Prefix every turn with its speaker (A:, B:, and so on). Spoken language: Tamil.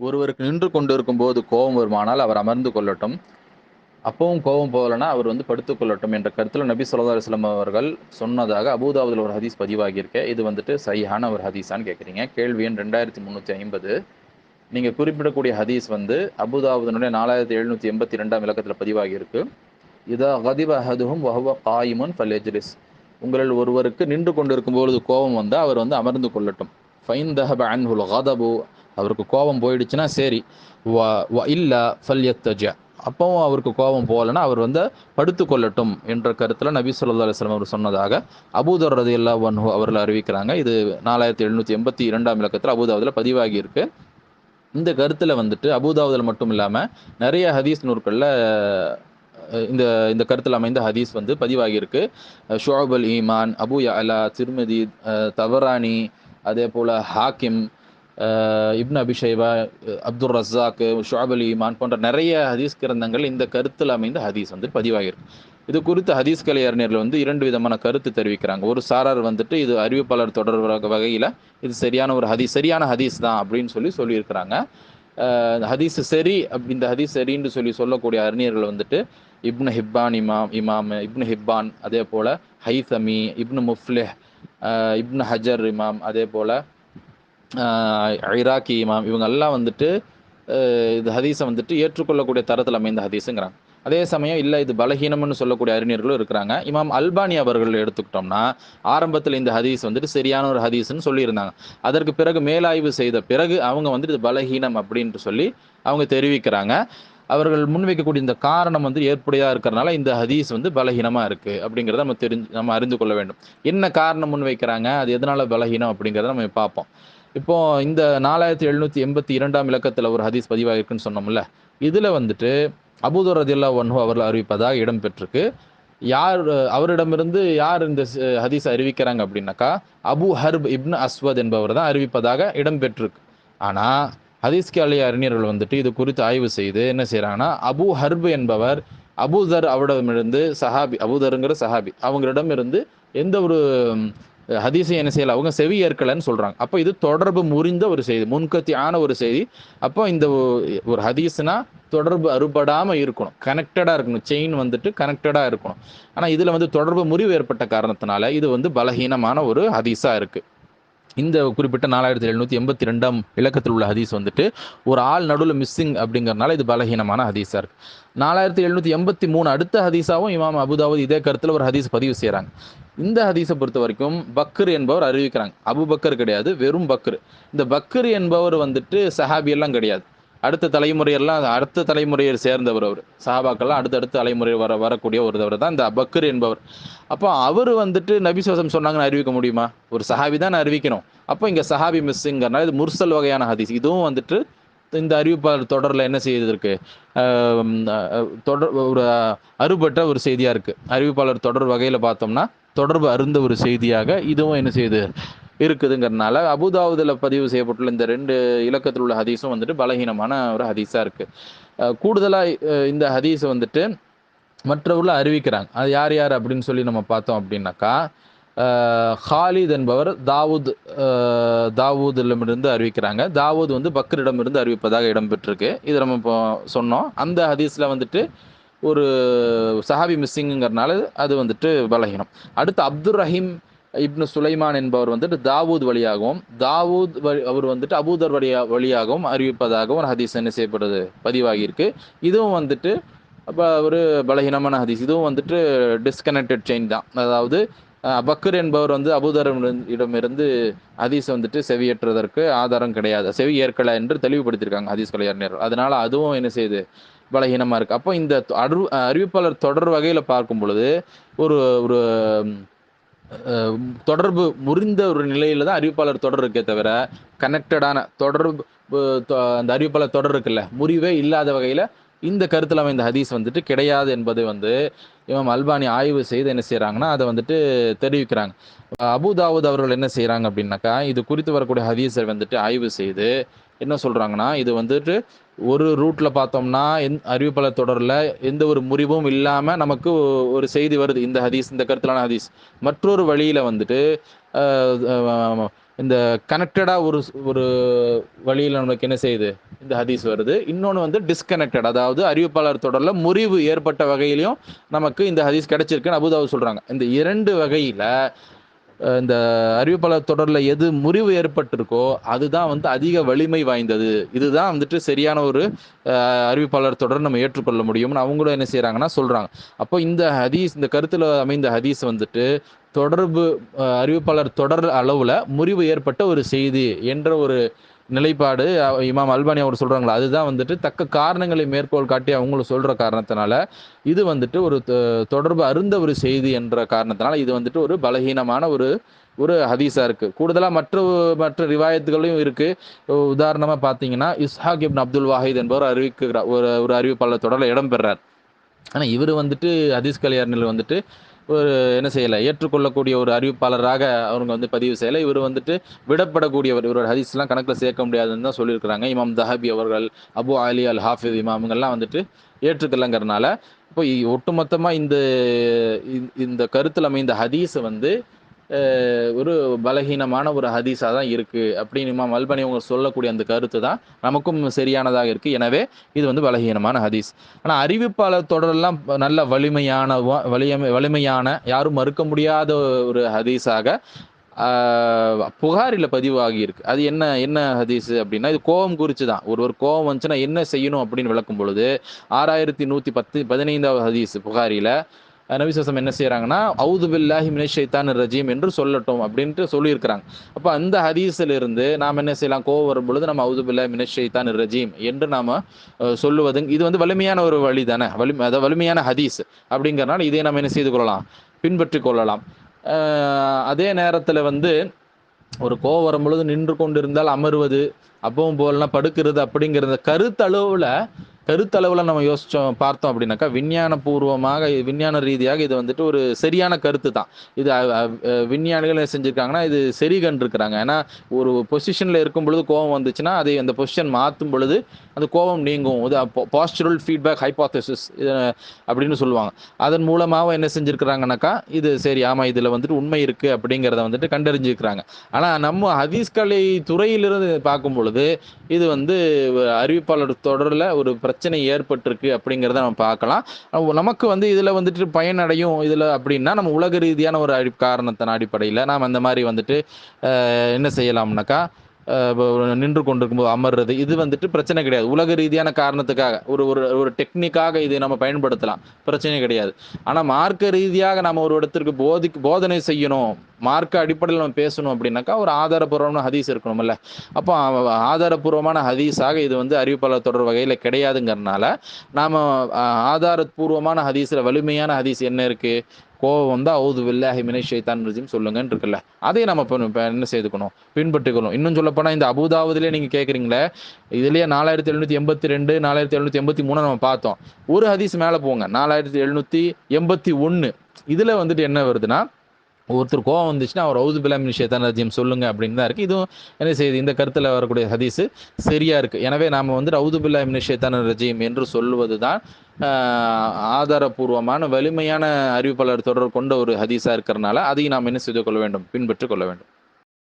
A: ஒருவருக்கு நின்று கொண்டிருக்கும் போது கோபம் வருமானால் அவர் அமர்ந்து கொள்ளட்டும். அப்பவும் கோபம் போகலன்னா அவர் வந்து படுத்துக்கொள்ளட்டும் என்ற கருத்தில் நபி சொல்லா அலுவலம் அவர்கள் சொன்னதாக அபுதாபுதில் ஒரு ஹதீஸ் பதிவாகியிருக்கேன் இது வந்துட்டு சரியான ஒரு ஹதீஸான்னு கேட்குறீங்க கேள்வி எண் ரெண்டாயிரத்தி முந்நூற்றி ஐம்பது. நீங்கள் குறிப்பிடக்கூடிய ஹதீஸ் வந்து அபுதாபுதனுடைய நாலாயிரத்தி எழுநூற்றி எண்பத்தி ரெண்டாம் இலக்கத்தில் பதிவாகியிருக்கு. இதா ஹதிப அஹதுஹும் வஹுவ காயிமுன் ஃபலேஜரிஸ் உங்களில் ஒருவருக்கு நின்று கொண்டிருக்கும் பொழுது கோபம் வந்து அவர் வந்து அமர்ந்து கொள்ளட்டும். ஃபைன் தஹப அன்ஹுல் ஹதபு அவருக்கு கோபம் போயிடுச்சுன்னா சரி. வ இல்லை இல்லா ஃபல்யத்தஜ. அப்பவும் அவருக்கு கோபம் போகலைன்னா அவர் வந்து படுத்து கொள்ளட்டும் என்ற கருத்தில் நபி சொல்லா அலுவலம் அவர் சொன்னதாக அபூதர் ரதி அல்லா வன்ஹு அவர்கள் அறிவிக்கிறாங்க. இது நாலாயிரத்தி எழுநூற்றி எண்பத்தி இரண்டாம் இலக்கத்தில் அபுதாபுதில் பதிவாகி இருக்கு. இந்த கருத்தில் வந்துட்டு அபுதாபுதில் மட்டும் இல்லாமல் நிறைய ஹதீஸ் நூற்களில் இந்த இந்த கருத்தில் அமைந்த ஹதீஸ் வந்து பதிவாகியிருக்கு ஷுவாப் அல் ஈமான் அபு அலா திருமதி தவரானி அதே போல் ஹாக்கிம் இப்னு அபிஷேபா அப்துல் ரஸாக்கு ஷுவாப் அல் ஈமான் போன்ற நிறைய ஹதீஸ் கிரந்தங்கள் இந்த கருத்தில் அமைந்த ஹதீஸ் வந்து பதிவாகிருக்கு இது குறித்து ஹதீஸ் கலை அறிஞர்கள் வந்து இரண்டு விதமான கருத்து தெரிவிக்கிறாங்க. ஒரு சாரார் வந்துட்டு இது அறிவிப்பாளர் தொடர் வகையில் இது சரியான ஒரு ஹதீஸ் சரியான ஹதீஸ் தான் அப்படின்னு சொல்லி சொல்லியிருக்கிறாங்க. ஹதீஸ் சரி இந்த ஹதீஸ் சரின்னு சொல்லி சொல்லக்கூடிய அறிஞர்கள் வந்துட்டு இப்னு ஹிப்பான் இமாம் இமாம் இப்னு ஹிப்பான் அதே போல் ஹைசமி இப்னு முஃப்லிஹ் இப்னு ஹஜர் இமாம் அதே போல் ஈராக்கி இமாம் இவங்க எல்லாம் வந்துட்டு இது ஹதீஸை வந்துட்டு ஏற்றுக்கொள்ளக்கூடிய தரத்தில் அமைந்த ஹதீஸுங்கிறாங்க. அதே சமயம் இல்லை இது பலகீனம்னு சொல்லக்கூடிய அறிஞர்களும் இருக்கிறாங்க. இமாம் அல்பானி அவர்கள் எடுத்துக்கிட்டோம்னா ஆரம்பத்தில் இந்த ஹதீஸ் வந்துட்டு சரியான ஒரு ஹதீஸ்ன்னு சொல்லியிருந்தாங்க. அதற்கு பிறகு மேலாய்வு செய்த பிறகு அவங்க வந்துட்டு இது பலகீனம் அப்படின்ட்டு சொல்லி அவங்க தெரிவிக்கிறாங்க. அவர்கள் முன்வைக்கக்கூடிய இந்த காரணம் வந்து ஏற்புடையாக இருக்கிறனால இந்த ஹதீஸ் வந்து பலகீனமாக இருக்குது அப்படிங்கிறத நம்ம தெரிஞ்சு நம்ம அறிந்து கொள்ள வேண்டும். என்ன காரணம் முன்வைக்கிறாங்க? அது எதனால் பலகீனம் அப்படிங்கிறத நம்ம பார்ப்போம். இப்போ இந்த நாலாயிரத்தி எழுநூற்றி எண்பத்தி இரண்டாம் இலக்கத்தில் ஒரு ஹதீஸ் பதிவாகிருக்குன்னு சொன்னோம்ல இதில் வந்துட்டு அபூதர் ரதில்லா ஒன்ஹு அவர்கள் அறிவிப்பதாக இடம்பெற்றிருக்கு யார் அவரிடமிருந்து யார் இந்த ஹதீஸ் அறிவிக்கிறாங்க அப்படின்னாக்கா அபு ஹர்ப் இப்னு அஸ்வத் என்பவர் தான் அறிவிப்பதாக இடம்பெற்றிருக்கு ஆனால் ஹதீஸ் அலி அறிஞர்கள் வந்துட்டு இது குறித்து ஆய்வு செய்து என்ன செய்கிறாங்கன்னா அபு ஹர்ப் என்பவர் அபூதர் அவரிடமிருந்து சஹாபி அபூதருங்கிற சஹாபி அவங்களிடம் இருந்து எந்த ஒரு ஹதீஸை என்ன செய்யலை? அவங்க செவி ஏற்கலைன்னு சொல்கிறாங்க அப்போ இது தொடர்பு முறிந்த ஒரு செய்தி முன்கத்தியான ஒரு செய்தி. அப்போ இந்த ஒரு ஹதீஸ்னா தொடர்பு அறுபடாமல் இருக்கணும். கனெக்டடாக இருக்கணும். செயின் வந்துட்டு கனெக்டடாக இருக்கணும். ஆனால் இதில் வந்து தொடர்பு முறிவு ஏற்பட்ட காரணத்தினால இது வந்து பலகீனமான ஒரு ஹதீஸாக இருக்குது இந்த குறிப்பிட்ட நாலாயிரத்தி எழுநூற்றி எண்பத்தி ரெண்டாம் இலக்கத்தில் உள்ள ஹதீஸ் வந்துட்டு ஒரு ஆள் நடுவில் மிஸ்ஸிங் அப்படிங்கிறனால இது பலகீனமான ஹதீஸாக இருக்குது நாலாயிரத்தி எழுநூற்றி எண்பத்தி மூணு அடுத்த ஹதீஸாவும் இமாம் அபுதாவது இதே கருத்தில் ஒரு ஹதீஸ் பதிவு செய்கிறாங்க இந்த ஹதீஸை பொறுத்த வரைக்கும் பக்கர் என்பவர் அறிவிக்கிறாங்க. அபு பக்கர் கிடையாது வெறும் பக்கர் இந்த பக்கர் என்பவர் வந்துட்டு சஹாபியெல்லாம் கிடையாது. அடுத்த தலைமுறையெல்லாம் அடுத்த தலைமுறையை சேர்ந்தவர் அவர். சஹாபாக்கெல்லாம் அடுத்தடுத்த தலைமுறை வர வரக்கூடிய ஒருவர் தான் இந்த பக்கர் என்பவர். அப்போ அவர் வந்துட்டு நபிசுவசம் சொன்னாங்கன்னு அறிவிக்க முடியுமா? ஒரு சஹாபி தான் அறிவிக்கணும். அப்போ இங்கே சஹாபி மிஸ்ஸுங்கிறனால இது முர்சல் வகையான ஹதீஸ். இதுவும் வந்துட்டு இந்த அறிவிப்பாளர் தொடரில் என்ன செய்திருக்கு? தொடர் ஒரு அறுபட்ட ஒரு செய்தியாக இருக்குது அறிவிப்பாளர் தொடர் வகையில் பார்த்தோம்னா தொடர்பு அருந்த ஒரு செய்தியாக இதுவும் என்ன செய்யுது இருக்குதுங்கிறதுனால அபுதாவுதில் பதிவு செய்யப்பட்டுள்ள இந்த ரெண்டு இலக்கத்தில் உள்ள ஹதீஸும் வந்துட்டு பலகீனமான ஒரு ஹதீஸாக இருக்குது கூடுதலாக இந்த ஹதீஸை வந்துட்டு மற்றவர்கள் அறிவிக்கிறாங்க. அது யார் யார் அப்படின்னு சொல்லி நம்ம பார்த்தோம் அப்படின்னாக்கா ஹாலித் என்பவர் தாவூத் தாவூதிடமிருந்து அறிவிக்கிறாங்க. தாவூத் வந்து பக்ரிடமிருந்து அறிவிப்பதாக இடம்பெற்றிருக்கு. இது நம்ம இப்போ சொன்னோம். அந்த ஹதீஸில் வந்துட்டு ஒரு சஹாபி மிஸ்ஸிங்கிறனால அது வந்துட்டு பலகீனம். அடுத்து அப்துல் ரஹீம் இப்னு சுலைமான் என்பவர் வந்துட்டு தாவூத் வழியாகவும் தாவூத் அவர் வந்துட்டு அபூதர் வழியா வழியாகவும் அறிவிப்பதாகவும் ஹதீஸ் என்ன செய்யப்படுது பதிவாகியிருக்கு. இதுவும் வந்துட்டு அப்போ ஒரு பலகீனமான ஹதீஸ். இதுவும் வந்துட்டு டிஸ்கனெக்டட் செயின் தான். அதாவது பக்கர் என்பவர் வந்து அபூதர் இடமிருந்து ஹதீஸ் வந்துட்டு செவியேற்றுவதற்கு ஆதாரம் கிடையாது. செவி ஏற்கலை என்று தெளிவுபடுத்தியிருக்காங்க ஹதீஸ் கலைஞர் அதனால அதுவும் என்ன செய்யுது பலகீனமாக இருக்குது அப்போ இந்த அரு அறிவிப்பாளர் தொடர் வகையில் பார்க்கும் பொழுது ஒரு ஒரு தொடர்பு முறிந்த ஒரு நிலையில தான் அறிவிப்பாளர் தொடர் இருக்கே தவிர கனெக்டடான தொடர்பு அந்த அறிவிப்பாளர் தொடர் இருக்குல்ல முறிவே இல்லாத வகையில் இந்த கருத்தில் அமைந்த ஹதீஸ் வந்துட்டு கிடையாது என்பது வந்து இவன் அல்பானி ஆய்வு செய்து என்ன செய்கிறாங்கன்னா அதை வந்துட்டு தெரிவிக்கிறாங்க. அபுதாவுத் அவர்கள் என்ன செய்கிறாங்க அப்படின்னாக்கா இது குறித்து வரக்கூடிய ஹதீஸை வந்துட்டு ஆய்வு செய்து என்ன சொல்கிறாங்கன்னா இது வந்துட்டு ஒரு ரூட்டில் பார்த்தோம்னா எந் அறிவிப்பாளர் தொடரில் எந்த ஒரு முறிவும் இல்லாமல் நமக்கு ஒரு செய்தி வருது. இந்த ஹதீஸ் இந்த கருத்திலான ஹதீஸ். மற்றொரு வழியில் வந்துட்டு இந்த கனெக்டடாக ஒரு ஒரு வழியில் நமக்கு என்ன செய்யுது? இந்த ஹதீஸ் வருது. இன்னொன்று வந்து டிஸ்கனெக்டட் அதாவது அறிவிப்பாளர் தொடரில் முறிவு ஏற்பட்ட வகையிலையும் நமக்கு இந்த ஹதீஸ் கிடைச்சிருக்குன்னு அபுதாவு சொல்கிறாங்க இந்த இரண்டு வகையில் இந்த அறிவிப்பாளர் தொடரில் எது முறிவு ஏற்பட்டிருக்கோ அதுதான் வந்து அதிக வலிமை வாய்ந்தது. இதுதான் வந்துட்டு சரியான ஒரு அறிவிப்பாளர் தொடர் நம்ம ஏற்றுக்கொள்ள முடியும்னு அவங்களும் என்ன செய்கிறாங்கன்னா சொல்கிறாங்க அப்போ இந்த ஹதீஸ் இந்த கருத்தில் அமைந்த ஹதீஸ் வந்துட்டு தொடர்பு அறிவிப்பாளர் தொடர் அளவில் முறிவு ஏற்பட்ட ஒரு செய்தி என்ற ஒரு நிலைப்பாடு இமாம் அல்பானி அவர் சொல்கிறாங்களா அதுதான் வந்துட்டு தக்க காரணங்களை மேற்கோள் காட்டி அவங்களும் சொல்கிற காரணத்தினால இது வந்துட்டு ஒரு தொ- தொடர்பு அருந்த ஒரு செய்தி என்ற காரணத்தினால இது வந்துட்டு ஒரு பலகீனமான ஒரு ஒரு ஹதீஸாக இருக்குது கூடுதலாக மற்ற மற்ற ரிவாயத்துகளையும் இருக்குது உதாரணமாக பார்த்தீங்கன்னா இஸ்ஹாக் இப்ன் அப்துல் வாஹித் என்பவர் அறிவிக்கிறார் ஒரு ஒரு அறிவிப்பாளர் தொடரில் இடம் பெறார். ஆனால் இவர் வந்துட்டு ஹதீஸ் கல்யாணில் வந்துட்டு ஒரு என்ன செய்யலை ஏற்றுக்கொள்ளக்கூடிய ஒரு அறிவிப்பாளராக அவங்க வந்து பதிவு செய்யலை. இவர் வந்துட்டு விடப்படக்கூடியவர் இவரோட ஹதீஸ்லாம் கணக்கில் சேர்க்க முடியாதுன்னு தான் சொல்லியிருக்கிறாங்க. இமாம் தஹபி அவர்கள் அபு அலி அல் ஹாஃபிஸ் இமாமுங்கள்லாம் வந்துட்டு ஏற்றுக்கலங்கிறனால இப்போ ஒட்டுமொத்தமாக இந்த இந்த- இந்த கருத்தில் அமைந்த ஹதீஸை வந்து ஒரு பலகீனமான ஒரு ஹதீஸாக தான் இருக்குது அப்படின்னு இமாம் அவங்க சொல்லக்கூடிய அந்த கருத்து தான் நமக்கும் சரியானதாக இருக்குது எனவே இது வந்து பலகீனமான ஹதீஸ். ஆனால் அறிவிப்பாளர் தொடரெல்லாம் நல்ல வலிமையான வலிமை வலிமையான யாரும் மறுக்க முடியாத ஒரு ஹதீஸாக புகாரில் பதிவாகி இருக்கு. அது என்ன என்ன ஹதீஸ் அப்படின்னா இது கோபம் குறித்து தான். ஒரு ஒரு கோபம் வந்துச்சுன்னா என்ன செய்யணும் அப்படின்னு விளக்கும் பொழுது ஆறாயிரத்தி நூற்றி பத்து பதினைந்தாவது ஹதீஸ் புகாரியில் நபிசம் என்ன செய்கிறாங்கன்னா அவுது பில்லாஹி மினிஷைத்தான் ரஜீம் என்று சொல்லட்டும் அப்படின்ட்டு சொல்லியிருக்கிறாங்க. அப்போ அந்த ஹதீஸில் இருந்து நாம் என்ன செய்யலாம்? கோவம் வரும் பொழுது நம்ம அவுது பில்லாஹி மினிஷைத்தான் ரஜீம் என்று நாம் சொல்லுவது. இது வந்து வலிமையான ஒரு வழி தானே? வலி அதாவது வலிமையான ஹதீஸ் அப்படிங்கிறனால இதை நம்ம என்ன செய்து கொள்ளலாம்? பின்பற்றி கொள்ளலாம். அதே நேரத்தில் வந்து ஒரு கோவம் வரும் பொழுது நின்று கொண்டிருந்தால் அமர்வது அப்பவும் போலனா படுக்கிறது அப்படிங்கிறத கருத்தளவில் கருத்தளவில் நம்ம யோசிச்சோம் பார்த்தோம் அப்படின்னாக்கா விஞ்ஞான பூர்வமாக விஞ்ஞான ரீதியாக இது வந்துட்டு ஒரு சரியான கருத்து தான். இது விஞ்ஞானிகள் என்ன செஞ்சுருக்காங்கன்னா இது சரி கண்டிருக்கிறாங்க. ஏன்னா ஒரு பொசிஷனில் இருக்கும் பொழுது கோபம் வந்துச்சுன்னா அதை அந்த பொசிஷன் மாற்றும் பொழுது அந்த கோபம் நீங்கும். இது பாஸ்டுரல் ஃபீட்பேக் ஹைபாத்தசிஸ் அப்படின்னு சொல்லுவாங்க. அதன் மூலமாக என்ன செஞ்சுருக்கிறாங்கனாக்கா இது சரி ஆமாம் இதில் வந்துட்டு உண்மை இருக்குது அப்படிங்கிறத வந்துட்டு கண்டறிஞ்சிருக்கிறாங்க. ஆனால் நம்ம ஹதீஸ் கலை துறையிலிருந்து பார்க்கும் பொழுது இது வந்து அறிவிப்பாளர் தொடரில் ஒரு பிரச்சனை பிரச்சனை ஏற்பட்டிருக்கு அப்படிங்கிறத நம்ம பார்க்கலாம். நமக்கு வந்து இதில் வந்துட்டு பயனடையும் இதில் அப்படின்னா நம்ம உலக ரீதியான ஒரு அடி காரணத்தின் அடிப்படையில் நாம் அந்த மாதிரி வந்துட்டு என்ன செய்யலாம்னாக்கா நின்று கொண்டிருக்கும்போது அமர்றது இது வந்துட்டு பிரச்சனை கிடையாது. உலக ரீதியான காரணத்துக்காக ஒரு ஒரு ஒரு டெக்னிக்காக இதை நம்ம பயன்படுத்தலாம். பிரச்சனை கிடையாது. ஆனால் மார்க்க ரீதியாக நம்ம ஒரு இடத்திற்கு போதி போதனை செய்யணும். மார்க்க அடிப்படையில் நம்ம பேசணும் அப்படின்னாக்கா ஒரு ஆதாரபூர்வமான ஹதீஸ் இருக்கணும்ல. அப்போ ஆதாரபூர்வமான ஹதீஸாக இது வந்து அறிவிப்பாளர் தொடர் வகையில் கிடையாதுங்கிறனால நாம் ஆதாரபூர்வமான ஹதீஸில் வலிமையான ஹதீஸ் என்ன இருக்குது கோவம் வந்தால் அவுது வில்லாஹி மினை ஷைத்தான் ரஜீம் சொல்லுங்கன்னு இருக்குல்ல அதை நம்ம இப்போ என்ன செய்துக்கணும்? பின்பற்றிக்கணும். இன்னும் சொல்லப்போனால் இந்த அபுதாவதுலேயே நீங்கள் கேட்குறீங்களே இதுலேயே நாலாயிரத்தி எழுநூற்றி எண்பத்தி ரெண்டு நாலாயிரத்தி எழுநூற்றி எண்பத்தி மூணு நம்ம பார்த்தோம். ஒரு ஹதீஸ் மேலே போங்க. நாலாயிரத்தி எழுநூற்றி எண்பத்தி ஒன்று இதில் வந்துட்டு என்ன வருதுன்னா ஒருத்தர் கோவம் வந்துச்சுன்னா அவர் அவுது பிலாமின் ஷேத்தான் ரஜியம் சொல்லுங்க அப்படின்னு தான் இருக்குது இதுவும் என்ன செய்யுது? இந்த கருத்தில் வரக்கூடிய ஹதீஸ் சரியா இருக்கு. எனவே நாம் வந்து அவுது பிலாமின் ஷேத்தான் ரஜியம் என்று சொல்லுவது தான் ஆதாரபூர்வமான வலிமையான அறிவிப்பாளர் தொடர் கொண்ட ஒரு ஹதீஸாக இருக்கிறனால அதையும் நாம் என்ன செய்து கொள்ள வேண்டும்? பின்பற்றி கொள்ள வேண்டும்.